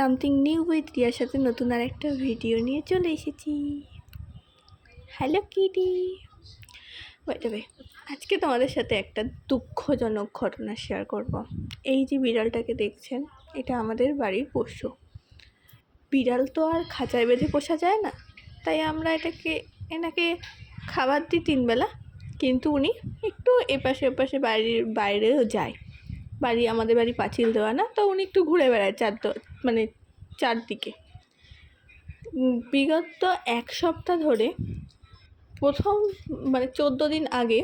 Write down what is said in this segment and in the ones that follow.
Something new with রিয়ার সাথে নতুন আর একটা ভিডিও নিয়ে চলে এসেছি। হ্যালো কিডি ওয়েটাবে আজকে তোমাদের সাথে একটা দুঃখজনক ঘটনা শেয়ার করব। এই যে বিড়ালটাকে দেখছেন, এটা আমাদের বাড়ির পোষ্য বিড়াল তো আর খাঁচায় বেঁধে পোষা যায় না, তাই আমরা এটাকে, এনাকে খাবার দিই তিনবেলা, কিন্তু উনি একটু এপাশে ওপাশে বাড়ির বাইরেও যায়। বাড়ি আমাদের বাড়ি পাঁচিল দেওয়া না তো উনি একটু ঘুরে বেড়ায় চার মানে চারদিকে। বিগত এক সপ্তাহ ধরে প্রথম মানে চোদ্দ দিন আগে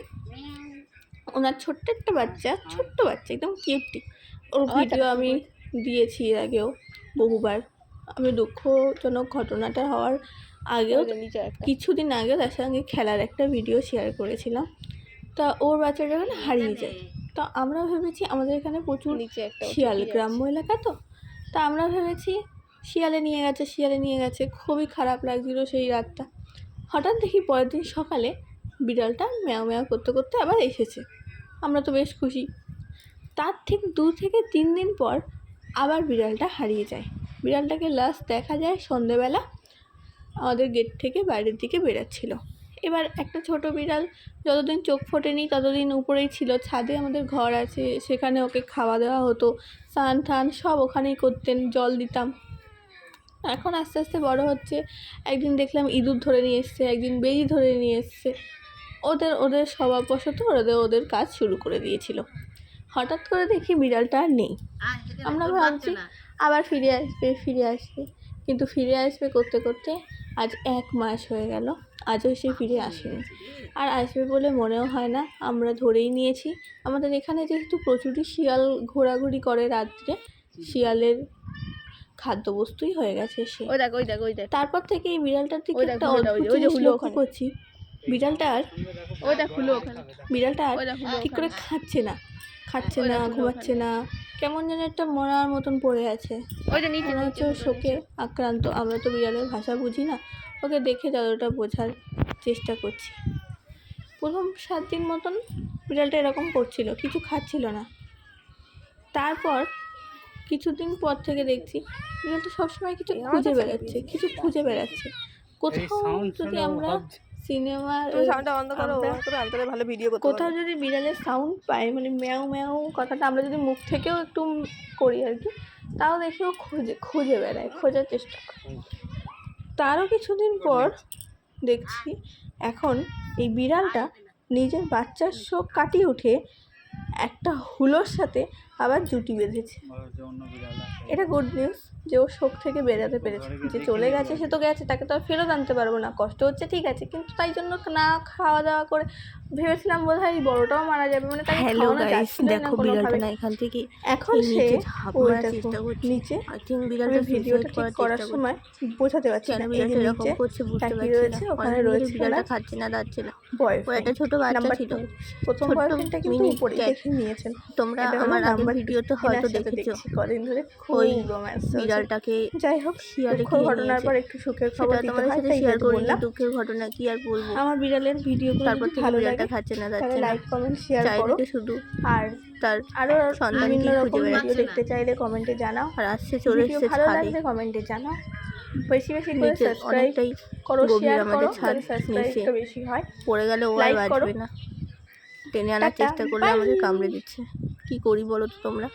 ওনার ছোট্ট একটা বাচ্চা ছোট্ট বাচ্চা একদম কিউটি। ওর ভিডিও আমি দিয়েছি এর আগেও বহুবার। আমি দুঃখজনক ঘটনাটা হওয়ার আগেও কিছুদিন আগে তার সঙ্গে খেলার একটা ভিডিও শেয়ার করেছিলাম। তা ওর বাচ্চাটা হারিয়ে যায়। তো আমরা ভেবেছি আমাদের এখানে প্রচুর নিচে একটা শিয়াল গ্রাম্য এলাকা তো তা আমরা ভেবেছি শিয়ালে নিয়ে গেছে শিয়ালে নিয়ে গেছে। খুবই খারাপ লাগছিল সেই রাতটা। হঠাৎ দেখি পরের দিন সকালে বিড়ালটা ম্যাও ম্যাও করতে করতে আবার এসেছে। আমরা তো বেশ খুশি। তার ঠিক দু থেকে তিন দিন পর আবার বিড়ালটা হারিয়ে যায়। বিড়ালটাকে লাস্ট দেখা যায় সন্ধেবেলা আমাদের গেট থেকে বাইরের দিকে বেরাচ্ছিল এবার একটা ছোট বিড়াল যতদিন চোখ ফোটেনি, ততদিন উপরেই ছিল। ছাদে আমাদের ঘর আছে, সেখানে ওকে খাওয়া দেওয়া হতো। স্নান টান সব ওখানেই করতেন, জল দিতাম। এখন আস্তে আস্তে বড় হচ্ছে। একদিন দেখলাম ইঁদুর ধরে নিয়ে এসছে, একদিন বেজি ধরে নিয়ে এসছে। ওদের ওদের স্বভাববশত ওদের ওদের কাজ শুরু করে দিয়েছিল। হঠাৎ করে দেখি বিড়ালটা আর নেই। আমরা ভাবছি আবার ফিরে আসবে ফিরে আসবে। কিন্তু ফিরে আসবে করতে করতে আজ এক মাস হয়ে গেল। আজও সে ফিরে আসেনি। আর আসবে বলে মনেও হয় না আমরা ধরেই নিয়েছি। আমাদের এখানে যেহেতু প্রচুরই শিয়াল ঘোরাঘুরি করে রাত্রে শিয়ালের খাদ্যবস্তুই হয়ে গেছে সে। ওই দেখ ওই দেখ ওই দেখ। তারপর থেকে এই বিড়ালটার দিকে একটা ওই যে- হুলো। করছি। বিড়ালটার ওই দেখ হুলো ওখানে। বিড়ালটা আর ওই ঠিক করে খাচ্ছে না। খাচ্ছে না ঘুমাচ্ছে না। কেমন যেন একটা মরার মতন পড়ে আছে। ওই যে নিচে হচ্ছে শোকে আক্রান্ত। আমরা তো বিড়ালের ভাষা বুঝি না। ওকে দেখে যতটা বোঝার চেষ্টা করছি। প্রথম সাত দিন মতন বিড়ালটা এরকম করছিল কিছু খাচ্ছিল না। তারপর কিছুদিন পর থেকে দেখছি বিড়ালটা সবসময় কিছু খুঁজে বেড়াচ্ছে কিছু খুঁজে বেড়াচ্ছে। কোথাও যদি আমরা সিনেমার কোথাও যদি বিড়ালের সাউন্ড পাই মানে ম্যাও ম্যাও কথাটা আমরা যদি মুখ থেকেও একটু করি আর কি তাও দেখি ও খুঁজে খুঁজে বেড়ায় খোঁজার চেষ্টা করে। তারও কিছুদিন পর দেখছি এখন এই বিড়ালটা নিজের বাচ্চার শোক কাটিয়ে উঠে একটা হুলোর সাথে আবার জুটি বেঁধেছে। এটা গুড নিউজ যে ও শোক থেকে বেরাতে পেরেছে। যে চলে গেছে সে তো গেছে তাকে তো আর ফেরত আনতে পারব না। কষ্ট হচ্ছে ঠিক আছে কিন্তু তাই জন্য না খাওয়া দাওয়া করে ভেবেছিলাম বোধ হয় বড়টাও মারা যাবে মানে তাকে হ্যালো গাইস দেখো বিড়ালটা না এখান থেকে এখন সে নিচে আই বিড়ালটা ভিডিওটা ঠিক করার সময় বোঝাতে পারছি না। বিড়ালটা এরকম করছে বুঝতে পারছি না। ওখানে রয়েছে বিড়ালটা খাচ্ছে না দাচ্ছে না। ও বয়ফ্রেন্ড একটা ছোট বাচ্চা ছিল। টু প্রথম বয়ফ্রেন্ডটা কিন্তু উপরে। দেখে নিয়েছেন। তোমরা আমার two। ভিডিওতে হয়তো দেখেছ কদিন ধরে। ওই বিড়ালটাকে যাই হোক শিয়ালে ঘটনার পর একটু সুখের খবর তোমাদের সাথে শেয়ার যেহেতু করিনি দুঃখের ঘটনা কি আর বলব? আমার বিড়ালের ভিডিওগুলো তারপর থেকে বিড়ালটা খাচ্ছে না যাচ্ছে লাইক কমেন্ট শেয়ার করো। শুধু আর তার আরও সন্তানকে খুঁজে বেড়াচ্ছে। দেখতে চাইলে কমেন্টে জানাও। আর আসছে চলে ভিডিও এসছে ভালো লাগলে কমেন্টে জানাও। বেশি বেশি করে সাবস্ক্রাইব অনেকটাই করো শেয়ার আমাদের করো যাতে নিচে। বেশি হয়। পড়ে গেলে ও আর বাঁচবে না। টেনে আনার চেষ্টা করলে আমাদের কামড়ে দিচ্ছে। কি করি বলো তো তোমরা?